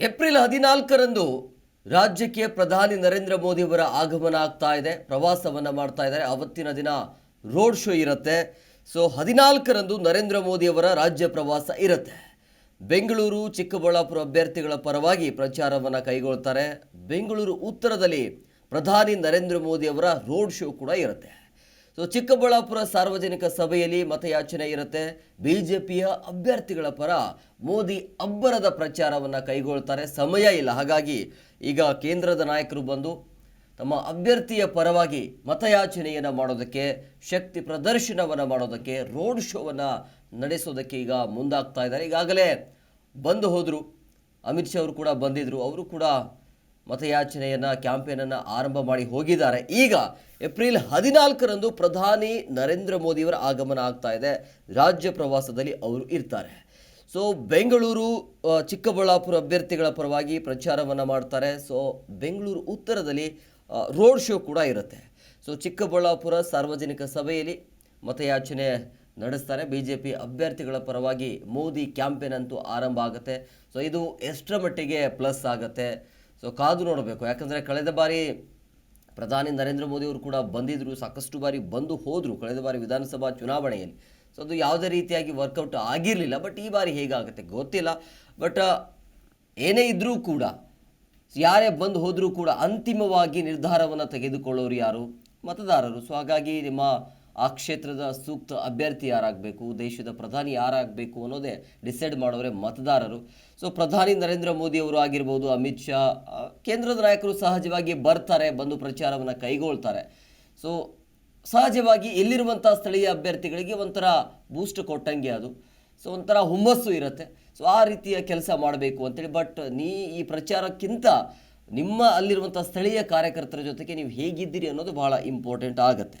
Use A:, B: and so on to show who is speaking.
A: April ಹದಿನಾಲ್ಕರಂದು ರಾಜ್ಯಕ್ಕೆ ಪ್ರಧಾನಿ ನರೇಂದ್ರ ಮೋದಿ ಅವರ ಆಗಮನ ಆಗ್ತಾ ಇದೆ. ಪ್ರವಾಸವನ್ನು ಮಾಡ್ತಾ ಇದ್ದಾರೆ. ಅವತ್ತಿನ ದಿನ ರೋಡ್ ಶೋ ಇರುತ್ತೆ. ಸೊ, ಹದಿನಾಲ್ಕರಂದು ನರೇಂದ್ರ ಮೋದಿ ಅವರ ರಾಜ್ಯ ಪ್ರವಾಸ ಇರುತ್ತೆ. ಬೆಂಗಳೂರು, ಚಿಕ್ಕಬಳ್ಳಾಪುರ ಅಭ್ಯರ್ಥಿಗಳ ಪರವಾಗಿ ಪ್ರಚಾರವನ್ನು ಕೈಗೊಳ್ತಾರೆ. ಬೆಂಗಳೂರು ಉತ್ತರದಲ್ಲಿ ಪ್ರಧಾನಿ ನರೇಂದ್ರ ಮೋದಿ ಅವರ ರೋಡ್ ಶೋ ಕೂಡ ಇರುತ್ತೆ. ಸೊ ಚಿಕ್ಕಬಳ್ಳಾಪುರ ಸಾರ್ವಜನಿಕ ಸಭೆಯಲ್ಲಿ ಮತಯಾಚನೆ ಇರುತ್ತೆ. ಬಿಜೆಪಿಯ ಅಭ್ಯರ್ಥಿಗಳ ಪರ ಮೋದಿ ಅಬ್ಬರದ ಪ್ರಚಾರವನ್ನು ಕೈಗೊಳ್ತಾರೆ. ಸಮಯ ಇಲ್ಲ. ಹಾಗಾಗಿ ಈಗ ಕೇಂದ್ರದ ನಾಯಕರು ಬಂದು ತಮ್ಮ ಅಭ್ಯರ್ಥಿಯ ಪರವಾಗಿ ಮತಯಾಚನೆಯನ್ನು ಮಾಡೋದಕ್ಕೆ, ಶಕ್ತಿ ಪ್ರದರ್ಶನವನ್ನು ಮಾಡೋದಕ್ಕೆ, ರೋಡ್ ಶೋವನ್ನು ನಡೆಸೋದಕ್ಕೆ ಈಗ ಮುಂದಾಗ್ತಾ ಇದ್ದಾರೆ. ಈಗಾಗಲೇ ಬಂದು ಹೋದರು. ಅಮಿತ್ ಶಾ ಅವರು ಕೂಡ ಬಂದಿದ್ದರು ಅವರು ಕೂಡ ಮತಯಾಚನೆಯನ್ನು, ಕ್ಯಾಂಪೇನನ್ನು ಆರಂಭ ಮಾಡಿ ಹೋಗಿದ್ದಾರೆ. ಈಗ ಏಪ್ರಿಲ್ ಹದಿನಾಲ್ಕರಂದು ಪ್ರಧಾನಿ ನರೇಂದ್ರ ಮೋದಿಯವರ ಆಗಮನ ಆಗ್ತಾ ಇದೆ. ರಾಜ್ಯ ಪ್ರವಾಸದಲ್ಲಿ ಅವರು ಇರ್ತಾರೆ. ಸೊ ಬೆಂಗಳೂರು ಚಿಕ್ಕಬಳ್ಳಾಪುರ ಅಭ್ಯರ್ಥಿಗಳ ಪರವಾಗಿ ಪ್ರಚಾರವನ್ನು ಮಾಡ್ತಾರೆ. ಸೊ ಬೆಂಗಳೂರು ಉತ್ತರದಲ್ಲಿ ರೋಡ್ ಶೋ ಕೂಡ ಇರುತ್ತೆ. ಸೊ ಚಿಕ್ಕಬಳ್ಳಾಪುರ ಸಾರ್ವಜನಿಕ ಸಭೆಯಲ್ಲಿ ಮತಯಾಚನೆ ನಡೆಸ್ತಾರೆ. ಬಿ ಜೆ ಪಿ ಅಭ್ಯರ್ಥಿಗಳ ಪರವಾಗಿ ಮೋದಿ ಕ್ಯಾಂಪೇನ್ ಅಂತೂ ಆರಂಭ ಆಗುತ್ತೆ. ಸೊ ಇದು ಎಷ್ಟರ ಮಟ್ಟಿಗೆ ಪ್ಲಸ್ ಆಗುತ್ತೆ? ಸೊ ಕಾದು ನೋಡಬೇಕು. ಯಾಕಂದರೆ ಕಳೆದ ಬಾರಿ ಪ್ರಧಾನಿ ನರೇಂದ್ರ ಮೋದಿ ಅವರು ಕೂಡ ಬಂದಿದ್ದರು ಸಾಕಷ್ಟು ಬಾರಿ ಬಂದು ಹೋದರು ಕಳೆದ ಬಾರಿ ವಿಧಾನಸಭಾ ಚುನಾವಣೆಯಲ್ಲಿ. ಸೊ ಅದು ಯಾವುದೇ ರೀತಿಯಾಗಿ ವರ್ಕೌಟ್ ಆಗಿರಲಿಲ್ಲ ಬಟ್ ಈ ಬಾರಿ ಹೇಗಾಗುತ್ತೆ ಗೊತ್ತಿಲ್ಲ. ಬಟ್ ಏನೇ ಇದ್ದರೂ ಕೂಡ, ಯಾರೇ ಬಂದು ಹೋದರೂ ಕೂಡ ಅಂತಿಮವಾಗಿ ನಿರ್ಧಾರವನ್ನು ತೆಗೆದುಕೊಳ್ಳೋರು ಯಾರು? ಮತದಾರರು. ಸೊ ಹಾಗಾಗಿ ನಿಮ್ಮ ಆ ಕ್ಷೇತ್ರದ ಸೂಕ್ತ ಅಭ್ಯರ್ಥಿ ಯಾರಾಗಬೇಕು, ದೇಶದ ಪ್ರಧಾನಿ ಯಾರಾಗಬೇಕು ಅನ್ನೋದೇ ಡಿಸೈಡ್ ಮಾಡೋರೆ ಮತದಾರರು. ಸೊ ಪ್ರಧಾನಿ ನರೇಂದ್ರ ಮೋದಿ ಅವರು ಆಗಿರ್ಬೋದು, ಅಮಿತ್ ಶಾ ಕೇಂದ್ರದ ನಾಯಕರು ಸಹಜವಾಗಿ ಬರ್ತಾರೆ, ಬಂದು ಪ್ರಚಾರವನ್ನು ಕೈಗೊಳ್ತಾರೆ. ಸೊ ಸಹಜವಾಗಿ ಇಲ್ಲಿರುವಂಥ ಸ್ಥಳೀಯ ಅಭ್ಯರ್ಥಿಗಳಿಗೆ ಒಂಥರ ಬೂಸ್ಟ್ ಕೊಟ್ಟಂಗೆ ಅದು. ಸೊ ಒಂಥರ ಹುಮ್ಮಸ್ಸು ಇರುತ್ತೆ. ಸೊ ಆ ರೀತಿಯ ಕೆಲಸ ಮಾಡಬೇಕು ಅಂತೇಳಿ ಬಟ್ ನೀ ಈ ಪ್ರಚಾರಕ್ಕಿಂತ ನಿಮ್ಮ ಅಲ್ಲಿರುವಂಥ ಸ್ಥಳೀಯ ಕಾರ್ಯಕರ್ತರ ಜೊತೆಗೆ ನೀವು ಹೇಗಿದ್ದೀರಿ ಅನ್ನೋದು ಬಹಳ ಇಂಪಾರ್ಟೆಂಟ್ ಆಗುತ್ತೆ.